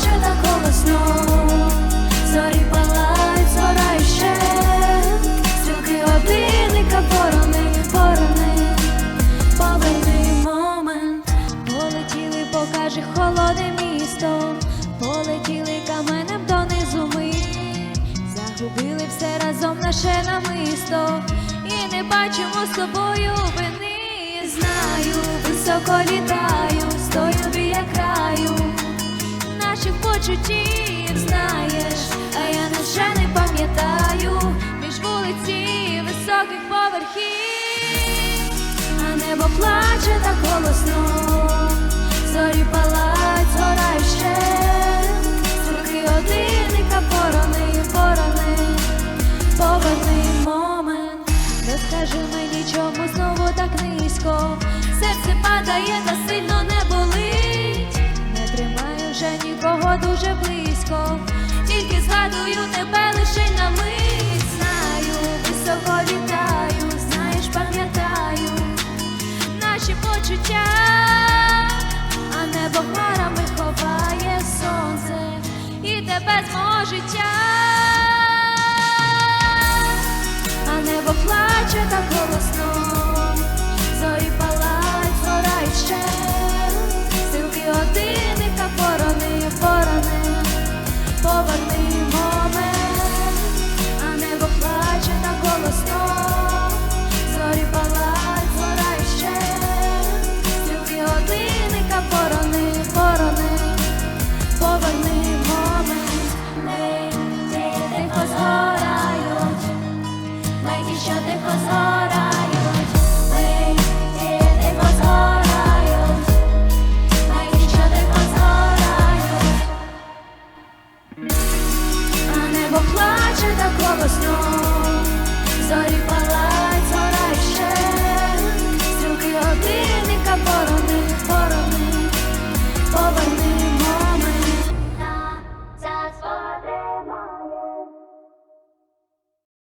плаче так голосно, зорі палають, зора іще, стрілки годинника ворони, ворони, повинний момент, полетіли, покаже холодне місто, полетіли каменем донизу ми, загубили все разом наше намисто, і не бачимо з тобою вини, знаю, високо літаю. Поверхів, а небо плаче так голосно, зорі палать, згорай ще, Стрілки годинника порони, порони, поверни момент, розкажи мені, чому знову так низько, серце падає та сильно не болить, не тримаю вже нікого дуже близько, тільки згадую тебе наші почуття, а небо хмарами ховає сонце. І тебе з мого життя, а сну, зорі